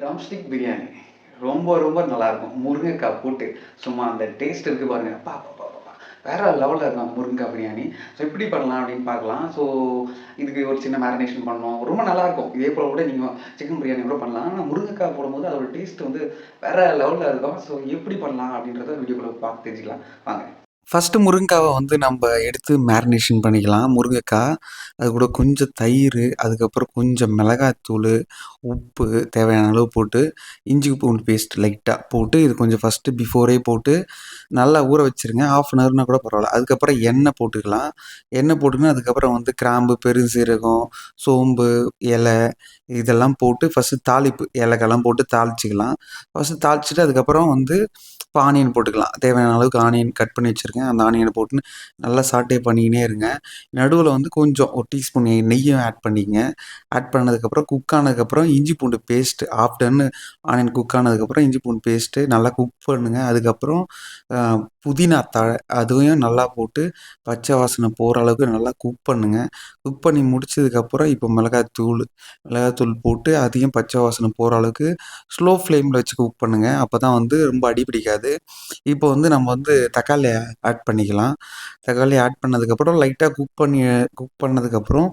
Drumstick biryani ரொம்ப ரொம்ப நல்லாயிருக்கும். முருங்கைக்காய் போட்டு சும்மா அந்த டேஸ்ட் இருக்குது பாருங்க. அப்பா அப்பா அப்பா வேற லெவலில் இருக்கும் முருங்கைக்காய் பிரியாணி. ஸோ எப்படி பண்ணலாம் அப்படின்னு பார்க்கலாம். ஸோ இதுக்கு ஒரு சின்ன மேரினேஷன் பண்ணோம் ரொம்ப நல்லாயிருக்கும். இதே போல் கூட நீங்கள் சிக்கன் பிரியாணி கூட பண்ணலாம். ஆனால் முருங்கைக்காய் போடும்போது அதோட டேஸ்ட் வந்து வேற லெவலில் இருக்கும். ஸோ எப்படி பண்ணலாம் அப்படின்றத வீடியோக்குள்ளே பார்த்து தெரிஞ்சுக்கலாம். வாங்க. ஃபஸ்ட்டு முருங்கைக்காவை வந்து நம்ம எடுத்து மேரினேஷன் பண்ணிக்கலாம். முருங்கைக்காய் அது கூட கொஞ்சம் தயிர் அதுக்கப்புறம் கொஞ்சம் மிளகாத்தூள் உப்பு தேவையான அளவு போட்டு இஞ்சி பூண்டு பேஸ்ட் லைட்டாக போட்டு இது கொஞ்சம் ஃபஸ்ட்டு பிஃபோரே போட்டு நல்லா ஊற வச்சுருங்க. ஆஃப் அன் ஹவர்னால் கூட பரவாயில்ல. அதுக்கப்புறம் எண்ணெய் போட்டுக்கலாம். எண்ணெய் போட்டுக்கணும் அதுக்கப்புறம் வந்து கிராம்பு பெருசீரகம் சோம்பு இலை இதெல்லாம் போட்டு ஃபஸ்ட்டு தாளிப்பு இலைக்கெல்லாம் போட்டு தாளிச்சிக்கலாம். ஃபஸ்ட்டு தாளிச்சிட்டு அதுக்கப்புறம் வந்து இப்போ ஆனியன் போட்டுக்கலாம். தேவையான அளவுக்கு ஆனியன் கட் பண்ணி வச்சுருக்கேன். அந்த ஆனியனை போட்டுன்னு நல்லா சாட்டே பண்ணிக்கினே இருங்க. நடுவில் வந்து கொஞ்சம் ஒரு டீஸ்பூன் நெய்யும் ஆட் பண்ணிக்கங்க. ஆட் பண்ணதுக்கப்புறம் குக் ஆனதுக்கப்புறம் இஞ்சி பூண்டு paste half done onion cook ஆனதுக்கப்புறம் இஞ்சி பூண்டு பேஸ்ட்டு நல்லா குக் பண்ணுங்கள் அதுக்கப்புறம் புதினா தழை அதுவும் நல்லா போட்டு பச்சை வாசனை போகிற அளவுக்கு நல்லா குக் பண்ணுங்கள் குக் பண்ணி முடிச்சதுக்கப்புறம் இப்போ மிளகாத்தூள் மிளகாத்தூள் போட்டு அதையும் பச்சை வாசனை போகிற அளவுக்கு ஸ்லோ ஃப்ளேமில் வச்சு குக் பண்ணுங்கள் அப்போ தான் வந்து ரொம்ப அடி பிடிக்காது. இப்போ வந்து நம்ம வந்து தக்காளி ஆட் பண்ணிக்கலாம். தக்காளி ஆட் பண்ணதுக்கப்புறம் லைட்டாக குக் பண்ணி குக் பண்ணதுக்கப்புறம்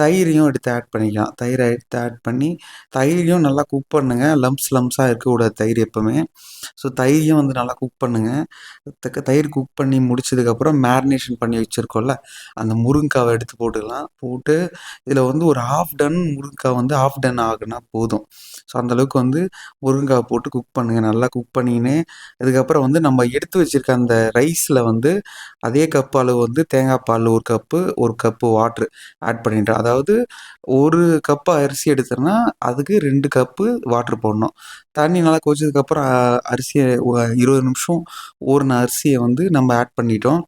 தயிரையும் எடுத்து ஆட் பண்ணிக்கலாம். தயிரை எடுத்து ஆட் பண்ணி தயிரையும் நல்லா குக் பண்ணுங்கள் லம்ஸ் லம்ஸாக இருக்கக்கூடாது தயிர் எப்போவுமே. ஸோ தயிரையும் வந்து நல்லா குக் பண்ணுங்கள் தயிர் குக் பண்ணி முடிச்சதுக்கப்புறம் மேரினேஷன் பண்ணி வச்சுருக்கோம்ல அந்த முருங்கைக்காவை எடுத்து போட்டுக்கலாம். போட்டு இதில் வந்து ஒரு ஹாஃப் டன் முருங்கைக்காய் வந்து ஹாஃப் டன் ஆகுனா போதும். ஸோ அந்தளவுக்கு வந்து முருங்கைக்காய் போட்டு குக் பண்ணுங்கள் நல்லா குக் பண்ணிக்கின்னு இதுக்கப்புறம் வந்து நம்ம எடுத்து வச்சிருக்க அந்த ரைஸில் வந்து அதே கப் அளவு வந்து தேங்காய் பால் ஒரு கப்பு ஒரு கப்பு வாட்ரு ஆட் பண்ணிட்டோம் அதாவது ஒரு கப்பு அரிசி எடுத்தோன்னா அதுக்கு ரெண்டு கப்பு வாட்ரு போடணும். தண்ணி நல்லா கொதிச்சதுக்கப்புறம் அரிசியை இருபது நிமிஷம் ஊறின அரிசியை வந்து நம்ம ஆட் பண்ணிட்டோம்.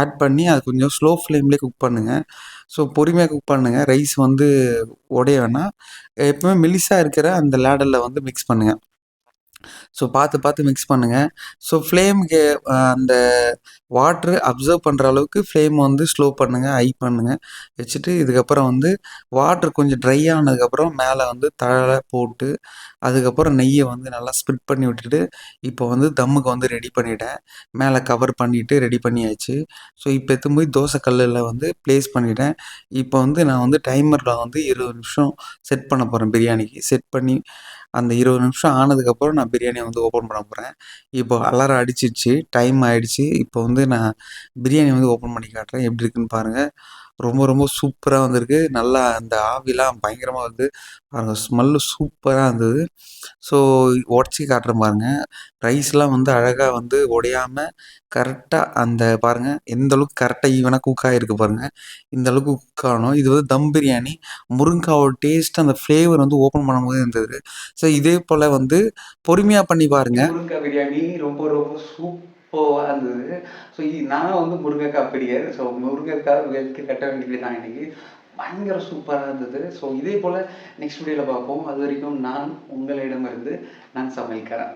ஆட் பண்ணி அது கொஞ்சம் ஸ்லோ ஃப்ளேம்லேயே குக் பண்ணுங்கள் ஸோ பொறுமையாக குக் பண்ணுங்கள் ரைஸ் வந்து உடைய வேணாம் எப்பவுமே மெலிசாக இருக்கிற அந்த லேடரில் வந்து மிக்ஸ் பண்ணுங்கள் ஸோ பார்த்து பார்த்து மிக்ஸ் பண்ணுங்கள் ஸோ ஃப்ளேமுக்கு அந்த வாட்ரு அப்சர்வ் பண்ணுற அளவுக்கு ஃப்ளேம் வந்து ஸ்லோ பண்ணுங்கள் ஹை பண்ணுங்கள் வச்சுட்டு இதுக்கப்புறம் வந்து வாட்ரு கொஞ்சம் ட்ரை ஆனதுக்கப்புறம் மேலே வந்து தழை போட்டு அதுக்கப்புறம் நெய்யை வந்து நல்லா ஸ்பிட் பண்ணி விட்டுட்டு இப்போ வந்து தம்முக்கு வந்து ரெடி பண்ணிட்டேன். மேலே கவர் பண்ணிவிட்டு ரெடி பண்ணியாச்சு. ஸோ இப்போ எடுத்து போய் தோசை கல்லில் வந்து ப்ளேஸ் பண்ணிட்டேன். இப்போ வந்து நான் வந்து டைமரில் வந்து இருபது நிமிஷம் செட் பண்ண போகிறேன் பிரியாணிக்கு. செட் பண்ணி அந்த இருபது நிமிஷம் ஆனதுக்கப்புறம் நான் பிரியாணியை வந்து ஓப்பன் பண்ண போகிறேன் இப்போ அலாரம் அடிச்சிருச்சு டைம் ஆகிடுச்சி இப்போ வந்து நான் பிரியாணி வந்து ஓப்பன் பண்ணி காட்டுறேன். எப்படி இருக்குன்னு பாருங்கள் ரொம்ப ரொம்ப சூப்பராக வந்திருக்கு. நல்லா அந்த ஆவிலாம் பயங்கரமாக வந்து பாருங்கள் ஸ்மெல்லு சூப்பராக இருந்தது. ஸோ உடச்சி காட்டுறேன் பாருங்கள் ரைஸ்லாம் வந்து அழகாக வந்து உடையாமல் கரெக்டாக அந்த பாருங்கள் எந்த அளவுக்கு கரெக்டாக ஈவனாக குக் ஆகிருக்கு பாருங்கள் இந்த அளவுக்கு குக் ஆகணும் இது வந்து தம் பிரியாணி. முருங்காவோட டேஸ்ட் அந்த ஃப்ளேவர் வந்து ஓப்பன் பண்ணும்போது இருந்தது. ஸோ இதே போல் வந்து பொறுமையாக பண்ணி பாருங்கள் முருங்கா பிரியாணி ரொம்ப ரொம்ப சூப்பராக இருந்தது ஸோ நான் வந்து முருங்கைக்காய் பிடிக்காது ஸோ முருங்கைக்காய் வெளுத்து கட்ட வேண்டியது தான் இன்னைக்கு. பயங்கர சூப்பராக இருந்தது. ஸோ இதே போல் நெக்ஸ்ட் வீடியோவில் பார்ப்போம். அது வரைக்கும் நான் உங்களிடமிருந்து நான் சமைக்கிறேன்.